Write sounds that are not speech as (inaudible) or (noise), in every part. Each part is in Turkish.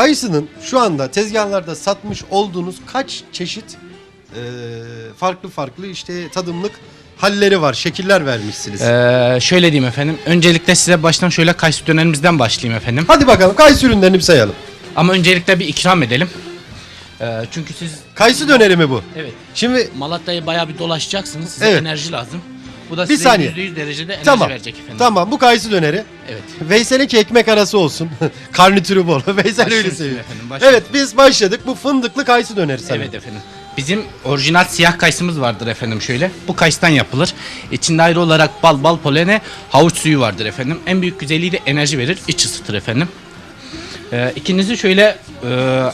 Kayısının şu anda tezgahlarda satmış olduğunuz kaç çeşit e, farklı farklı işte tadımlık halleri var, şekiller vermişsiniz. Ee, şöyle diyeyim efendim. Öncelikle size baştan şöyle kayısı dönerimizden başlayayım efendim. Hadi bakalım kayısı ürünlerini bir sayalım. Ama öncelikle bir ikram edelim. Ee, çünkü siz Kayısı döneri mi bu? evet Şimdi Malatya'yı bayağı bir dolaşacaksınız. Size Evet. enerji lazım. Bu da Bir size saniye. %100 derecede enerji tamam. verecek efendim. Tamam bu kayısı döneri. Evet. Veysel'inki ekmek arası olsun. (laughs) Karnitürü bol. (laughs) Veysel öyle Başlıyoruz seviyor. efendim, başlıyoruz. Evet biz başladık. Bu fındıklı kayısı döneri sanırım. Evet efendim. Bizim orijinal siyah kayısımız vardır efendim şöyle. Bu kayısıdan yapılır. İçinde ayrı olarak bal, bal polene, havuç suyu vardır efendim. En büyük güzelliği de enerji verir, iç ısıtır efendim. Ee, ikincisi şöyle e,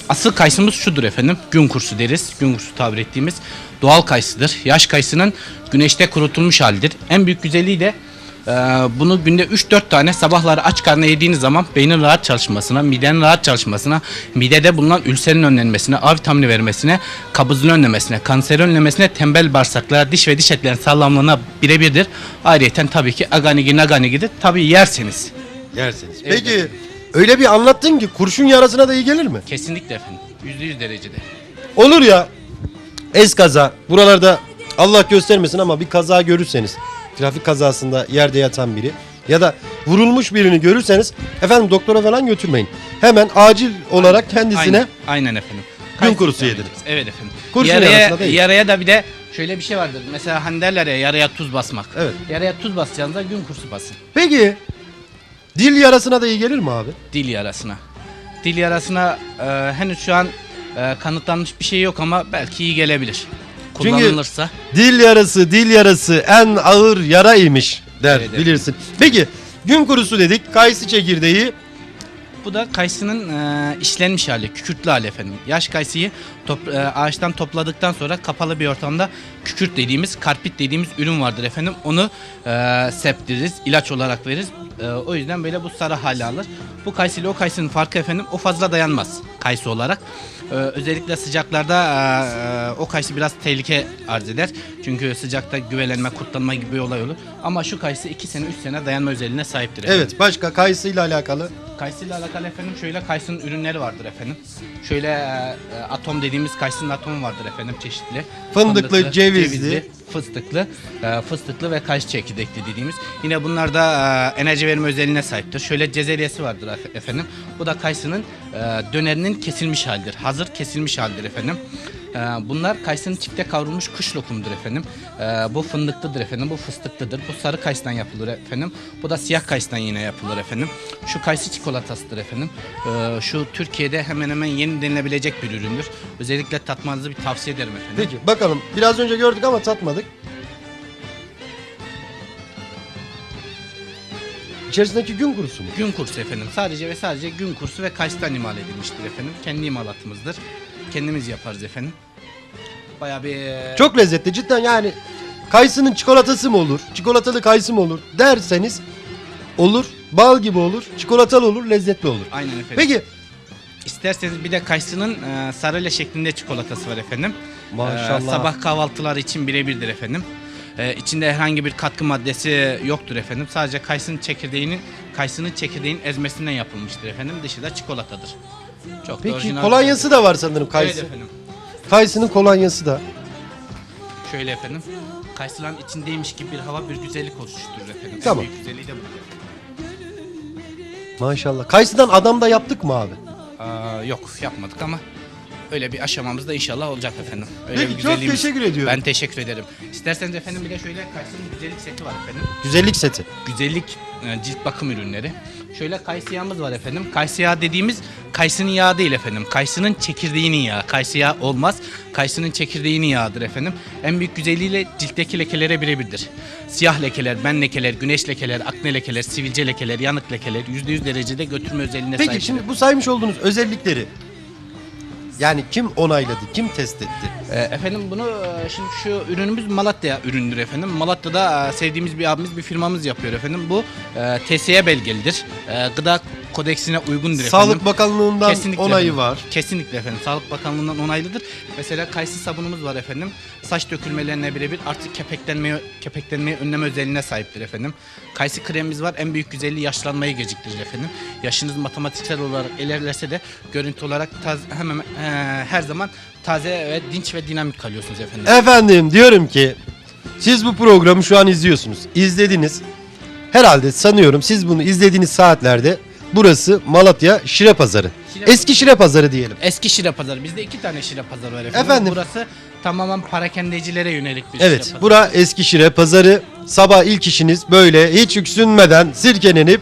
asıl kayısımız şudur efendim. Gün kursu deriz. Gün kursu tabir ettiğimiz doğal kayısıdır. Yaş kayısının güneşte kurutulmuş halidir. En büyük güzelliği de e, bunu günde 3-4 tane sabahları aç karnına yediğiniz zaman beynin rahat çalışmasına, midenin rahat çalışmasına, midede bulunan ülserin önlenmesine, A vitamini vermesine, kabızlığı önlemesine, kanseri önlemesine, tembel bağırsaklara, diş ve diş etlerin sağlamlığına birebirdir. Ayrıca tabii ki aganigi naganigidir. Tabii yerseniz. Evet, Peki öyle bir anlattın ki kurşun yarasına da iyi gelir mi? Kesinlikle efendim. %100 derecede. Olur ya ez kaza buralarda Allah göstermesin ama bir kaza görürseniz trafik kazasında yerde yatan biri ya da vurulmuş birini görürseniz efendim doktora falan götürmeyin. Hemen acil olarak kendisine Aynen, aynen efendim. Gün Kayısı kurusu yediririz. Evet efendim. Kurşun yaraya, yarasına değil. yaraya da bir de şöyle bir şey vardır. Mesela hani derler ya yaraya tuz basmak. Evet. Yaraya tuz basacağınızda gün kursu basın. Peki dil yarasına da iyi gelir mi abi? Dil yarasına. Dil yarasına e, henüz şu an e, kanıtlanmış bir şey yok ama belki iyi gelebilir. Çünkü- Kullanılırsa. Dil yarası dil yarası en ağır yara imiş der evet. bilirsin. Peki gün kurusu dedik kayısı çekirdeği Bu da kayısının e, işlenmiş hali, kükürtlü hali efendim. Yaş kayısıyı top- e, ağaçtan topladıktan sonra kapalı bir ortamda kükürt dediğimiz, karpit dediğimiz ürün vardır efendim. Onu e, septiririz, ilaç olarak veririz. E, o yüzden böyle bu sarı hali alır. Bu kayısı ile o kayısının farkı efendim o fazla dayanmaz kayısı olarak. E, özellikle sıcaklarda e, e, o kayısı biraz tehlike arz eder. Çünkü sıcakta güvelenme, kurtlanma gibi bir olay olur. Ama şu kayısı 2 sene 3 sene dayanma özelliğine sahiptir efendim. evet başka kayısıyla alakalı Kayısıyla alakalı efendim şöyle kayısının ürünleri vardır efendim. Şöyle e, e, atom dediğimiz kayısının atomu vardır efendim çeşitli. Fındıklı, cevizli. Fıstıklı, e, fıstıklı ve kayısı çekirdekli dediğimiz. Yine bunlar da e, enerji verme özelliğine sahiptir. Şöyle cezeryesi vardır efe- efendim. Bu da kayısının e, dönerinin kesilmiş halidir. Hazır kesilmiş halidir efendim. E, bunlar kayısının çifte kavrulmuş kuş lokumudur efendim. E, bu fındıklıdır efendim. Bu fıstıklıdır. Bu sarı kayısıdan yapılır efendim. Bu da siyah kayısıdan yine yapılır efendim. Şu kayısı çikolatasıdır efendim. E, şu Türkiye'de hemen hemen yeni denilebilecek bir üründür. Özellikle tatmanızı bir tavsiye ederim efendim. Peki bakalım biraz önce gördük ama tatmadık. İçerisindeki gün kurusu mu? Gün kursu efendim. Sadece ve sadece gün kursu ve kayısıdan imal edilmiştir efendim. Kendi imalatımızdır. Kendimiz yaparız efendim. Bayağı bir Çok lezzetli cidden yani kayısının çikolatası mı olur? Çikolatalı kayısı mı olur derseniz olur. Bal gibi olur. Çikolatalı olur, lezzetli olur. aynen efendim. Peki İsterseniz bir de kayısının e, sarıyla şeklinde çikolatası var efendim. Maşallah. E, sabah kahvaltılar için birebirdir efendim. E, içinde herhangi bir katkı maddesi yoktur efendim. Sadece kayısının çekirdeğinin kayısının çekirdeğinin ezmesinden yapılmıştır efendim. Dışı da çikolatadır. Çok da Peki orijinal- kolonyası da var sanırım kayısı. Evet efendim. Kayısının kolonyası da. Şöyle efendim. Kayısıların içindeymiş gibi bir hava bir güzellik oluşturur efendim. Tamam. En büyük güzelliği de bu. Maşallah. Kayısıdan adam da yaptık mı abi? Aa, yok yapmadık ama öyle bir aşamamız da inşallah olacak efendim. Öyle Peki, bir çok güzelliğimiz- teşekkür ediyorum. Ben teşekkür ederim. İsterseniz efendim bir de şöyle Kayısı'nın güzellik seti var efendim. Güzellik seti. Güzellik e, cilt bakım ürünleri. Şöyle kayısı yağımız var efendim. Kayısı yağı dediğimiz kayısının yağı değil efendim. Kayısının çekirdeğinin yağı. Kayısı yağı olmaz. Kayısının çekirdeğinin yağıdır efendim. En büyük güzelliğiyle ciltteki lekelere birebirdir. Siyah lekeler, ben lekeler, güneş lekeler, akne lekeler, sivilce lekeler, yanık lekeler %100 derecede götürme özelliğine Peki sahiptir. şimdi bu saymış olduğunuz özellikleri Yani kim onayladı, kim test etti? E, efendim bunu e, şimdi şu ürünümüz Malatya ürünüdür efendim. Malatya'da e, sevdiğimiz bir abimiz bir firmamız yapıyor efendim. Bu e, TSE belgelidir. E, gıda kodeksine uygundur efendim. Sağlık Bakanlığı'ndan Kesinlikle onayı efendim. var. Kesinlikle efendim. Sağlık Bakanlığı'ndan onaylıdır. Mesela kayısı sabunumuz var efendim. Saç dökülmelerine birebir artık kepeklenmeyi, kepeklenmeyi önleme özelliğine sahiptir efendim. Kayısı kremimiz var. En büyük güzelliği yaşlanmayı geciktirir efendim. Yaşınız matematiksel olarak ilerlerse de görüntü olarak taze, hemen her zaman taze ve dinç ve dinamik kalıyorsunuz efendim. Efendim diyorum ki siz bu programı şu an izliyorsunuz. İzlediniz. Herhalde sanıyorum siz bunu izlediğiniz saatlerde burası Malatya Şire Pazarı. Şire- Eski Şire Pazarı diyelim. Eski Şire Pazarı. Bizde iki tane Şire Pazarı var efendim. Efendim? Burası tamamen parakendecilere yönelik bir Evet, Şire Pazarı. bura Eski Şire Pazarı. Sabah ilk işiniz böyle hiç yüksünmeden sirkelenip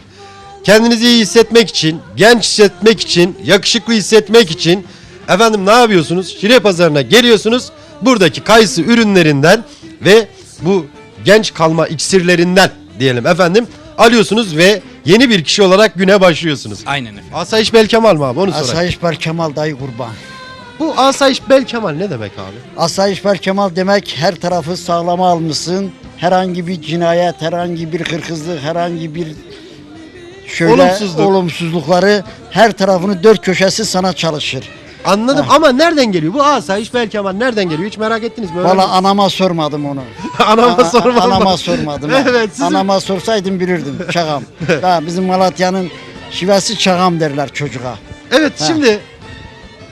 kendinizi iyi hissetmek için, genç hissetmek için, yakışıklı hissetmek için efendim ne yapıyorsunuz? Şire Pazarı'na geliyorsunuz. Buradaki kayısı ürünlerinden ve bu genç kalma iksirlerinden diyelim efendim alıyorsunuz ve yeni bir kişi olarak güne başlıyorsunuz. Aynen efendim. Asayiş Belkemal mı abi onu sorayım. Asayiş Ber Kemal dayı kurban. Bu Asayiş Belkemal ne demek abi? Asayiş Ber Kemal demek her tarafı sağlama almışsın. Herhangi bir cinayet, herhangi bir hırkızlık, herhangi bir şöyle Olumsuzluk. olumsuzlukları her tarafını dört köşesi sana çalışır. Anladım ama nereden geliyor? Bu Asayiş Belkemal nereden geliyor? Hiç merak ettiniz mi? Valla anama sormadım onu. (laughs) Anama A- a- sormadım. Anama sormadım. (laughs) Evet, sizin- Anama sorsaydım bilirdim. Çağam. (laughs) ha, bizim Malatya'nın şivesi çağam derler çocuğa. Evet Ha. şimdi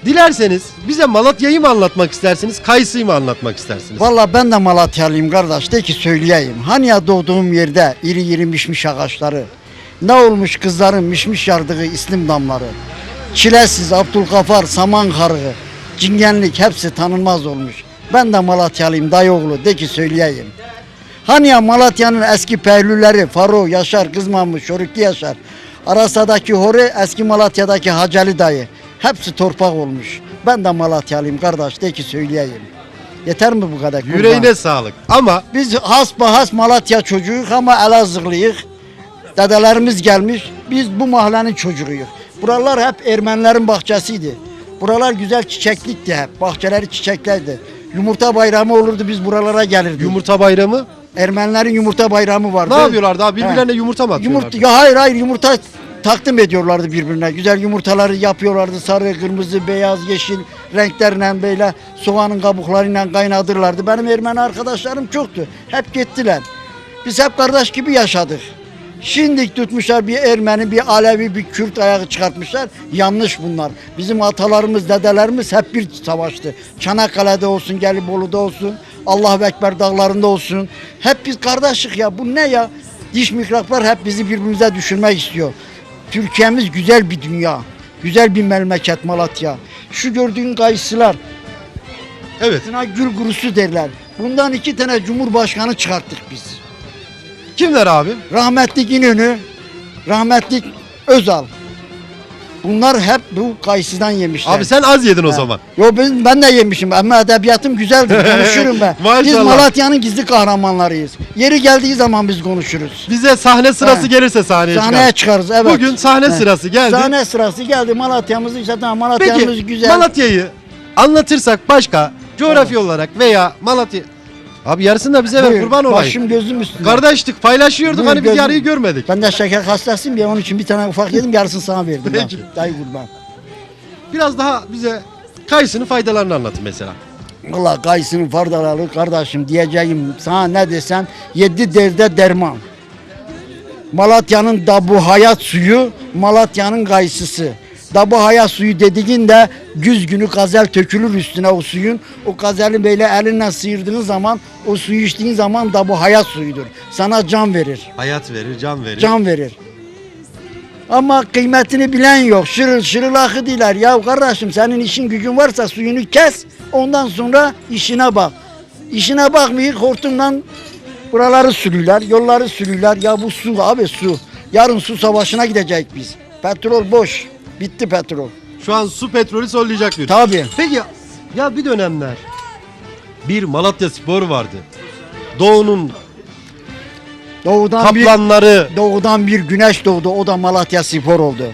dilerseniz bize Malatya'yı mı anlatmak istersiniz, Kayısı'yı mı anlatmak istersiniz? Valla ben de Malatyalıyım kardeş de ki söyleyeyim. Hani ya doğduğum yerde iri iri mişmiş ağaçları. Ne olmuş kızların mişmiş yardığı islim damları. Çilesiz Abdülgafar saman karığı. Cingenlik hepsi tanınmaz olmuş. Ben de Malatyalıyım dayıoğlu de ki söyleyeyim. Hani ya Malatya'nın eski pehlüleri Faro, Yaşar, Kızmamış, Şoruklu Yaşar. Arasa'daki Hori, eski Malatya'daki Hacali dayı. Hepsi torpak olmuş. Ben de Malatyalıyım kardeş de ki söyleyeyim. Yeter mi bu kadar? kurban? Yüreğine sağlık. Ama Biz hasbahas Malatya çocuğuyuk ama Elazığlıyık. Dedelerimiz gelmiş. Biz bu mahallenin çocuğuyuz. Buralar hep Ermenilerin bahçesiydi. Buralar güzel çiçeklikti hep. Bahçeleri çiçeklerdi. Yumurta bayramı olurdu biz buralara gelirdik. yumurta bayramı Ermenilerin yumurta bayramı vardı. ne yapıyorlardı abi? Birbirlerine yumurta mı atıyorlardı? Yumurta, ya hayır hayır yumurta takdim ediyorlardı birbirine. Güzel yumurtaları yapıyorlardı. Sarı, kırmızı, beyaz, yeşil renklerle böyle soğanın kabuklarıyla kaynadırlardı. Benim Ermeni arkadaşlarım çoktu. Hep gittiler. Biz hep kardeş gibi yaşadık. Şimdi tutmuşlar bir Ermeni, bir Alevi, bir Kürt ayağı çıkartmışlar. Yanlış bunlar. Bizim atalarımız, dedelerimiz hep bir savaştı. Çanakkale'de olsun, Gelibolu'da olsun, Allah Ekber dağlarında olsun. Hep biz kardeşlik ya. Bu ne ya? Diş mikroplar hep bizi birbirimize düşürmek istiyor. Türkiye'miz güzel bir dünya. Güzel bir memleket Malatya. Şu gördüğün kayısılar, Evet. buna gül kurusu derler. Bundan iki tane cumhurbaşkanı çıkarttık biz. Kimler abi? Rahmetlik İnönü, rahmetlik Özal. Bunlar hep bu kayısıdan yemişler. Abi sen az yedin o zaman. Yo ben, ben de yemişim ama edebiyatım güzeldir (laughs) konuşurum ben. Maşallah. Biz Malatya'nın gizli kahramanlarıyız. Yeri geldiği zaman biz konuşuruz. Bize sahne sırası Ha. gelirse sahneye, Sahneye çıkarız. çıkarız evet. Bugün sahne He. sırası geldi. Sahne sırası geldi Malatya'mız işte tamam Malatya'mız Peki güzel. Malatya'yı anlatırsak başka coğrafi olarak veya Malatya Abi yarısını da bize ver Buyur, kurban olayım. Başım gözüm üstünde. Kardeşlik paylaşıyorduk Buyur, hani biz gözüm- yarıyı görmedik. Ben de şeker hastasıyım ya onun için bir tane ufak yedim yarısını sana verdim. Peki. ben. Dayı kurban. Biraz daha bize kayısının faydalarını anlatın mesela. Valla kayısının fardalalı kardeşim diyeceğim sana ne desem yedi derde derman. Malatya'nın dabu hayat suyu, Malatya'nın kayısısı. Dabu hayat suyu dediğinde güz günü gazel tökülür üstüne o suyun. O gazeli böyle elinle sıyırdığın zaman o suyu içtiğin zaman dabu hayat suyudur. Sana can verir. Hayat verir, can verir. Can verir. Ama kıymetini bilen yok. Şırıl şırıl akı diler. Ya kardeşim senin işin gücün varsa suyunu kes. Ondan sonra işine bak. İşine bakmayıp hortumla buraları sürüyorlar. Yolları sürüyorlar. Ya bu su abi su. Yarın su savaşına gidecek biz. Petrol boş. Bitti petrol. Şu an su petrolü sollayacak diyor. Tabii. Peki ya bir dönemler bir Malatya Spor vardı. Doğu'nun Doğudan bir kaplanları doğudan bir güneş doğdu. O da Malatya Spor oldu.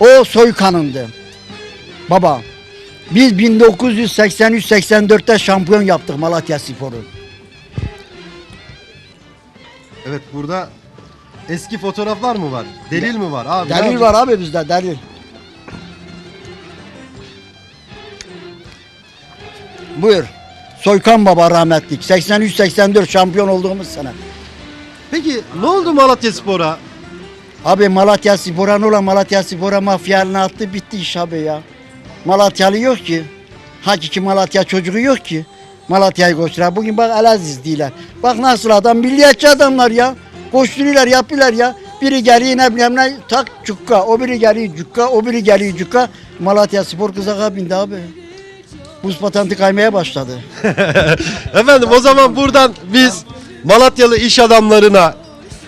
O soykanındı. Baba. Biz 1983-84'te şampiyon yaptık Malatya Spor'u. Evet burada eski fotoğraflar mı var? Delil mi var? Abi, Delil var abi bizde delil. Buyur. Soykan Baba rahmetlik. 83-84 şampiyon olduğumuz sene. Peki ne oldu Malatya Spor'a? Abi Malatya Spor'a ne olan Malatya Spor'a mafya eline attı bitti iş abi ya. Malatyalı yok ki. Hakiki Malatya çocuğu yok ki. Malatya'yı koşturar. Bugün bak Elaziz değiller. Bak nasıl adam milliyetçi adamlar ya. Koşturuyorlar yapıyorlar ya. Biri geliyor ne bileyim ne tak cukka. O biri geliyor cukka. O biri geliyor cukka. Malatya Spor kızaka bindi abi. Buz patenti kaymaya başladı. (laughs) Efendim o zaman buradan biz Malatyalı iş adamlarına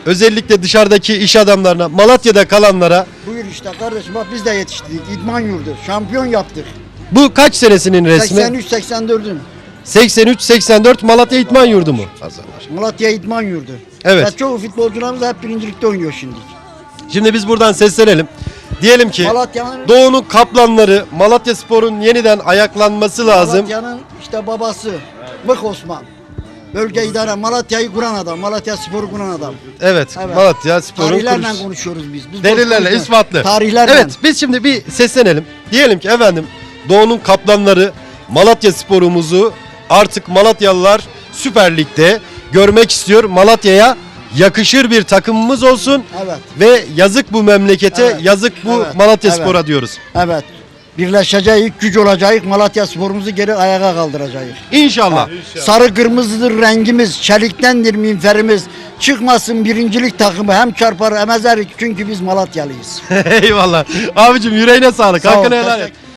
özellikle dışarıdaki iş adamlarına Malatya'da kalanlara Buyur işte kardeşim bak biz de yetiştirdik. İdman yurdu. Şampiyon yaptık. bu kaç senesinin resmi? 83-84'ün. 83-84 Malatya İtman Yurdu mu? Malatya İdman Yurdu. Evet. Ya çoğu futbolcularımız hep birincilikte oynuyor şimdi. Şimdi biz buradan seslenelim. Diyelim ki Malatya'nın Doğu'nun kaplanları Malatya Spor'un yeniden ayaklanması lazım. Malatya'nın işte babası Mık Osman. Bölge idare Malatya'yı kuran adam. Malatya Spor'u kuran adam. Evet, Evet. Malatya Spor'un Tarihlerle kurucusu. konuşuyoruz biz. biz Delillerle, boş ispatlı. Tarihlerle. Evet, biz şimdi bir seslenelim. Diyelim ki efendim Doğu'nun kaplanları Malatya Spor'umuzu artık Malatyalılar Süper Lig'de görmek istiyor. Malatya'ya yakışır bir takımımız olsun. Evet. Ve yazık bu memlekete, Evet. yazık bu Evet. Malatya Evet. Spor'a diyoruz. Evet. Birleşeceğiz, güç olacağız. Malatya sporumuzu geri ayağa kaldıracağız. İnşallah. Sarı kırmızıdır rengimiz, çeliktendir minferimiz. Çıkmasın birincilik takımı hem çarpar hem ezer çünkü biz Malatyalıyız. (laughs) Eyvallah. Abicim yüreğine sağlık. Sağ ol, Hakkını helal et. teşekkür-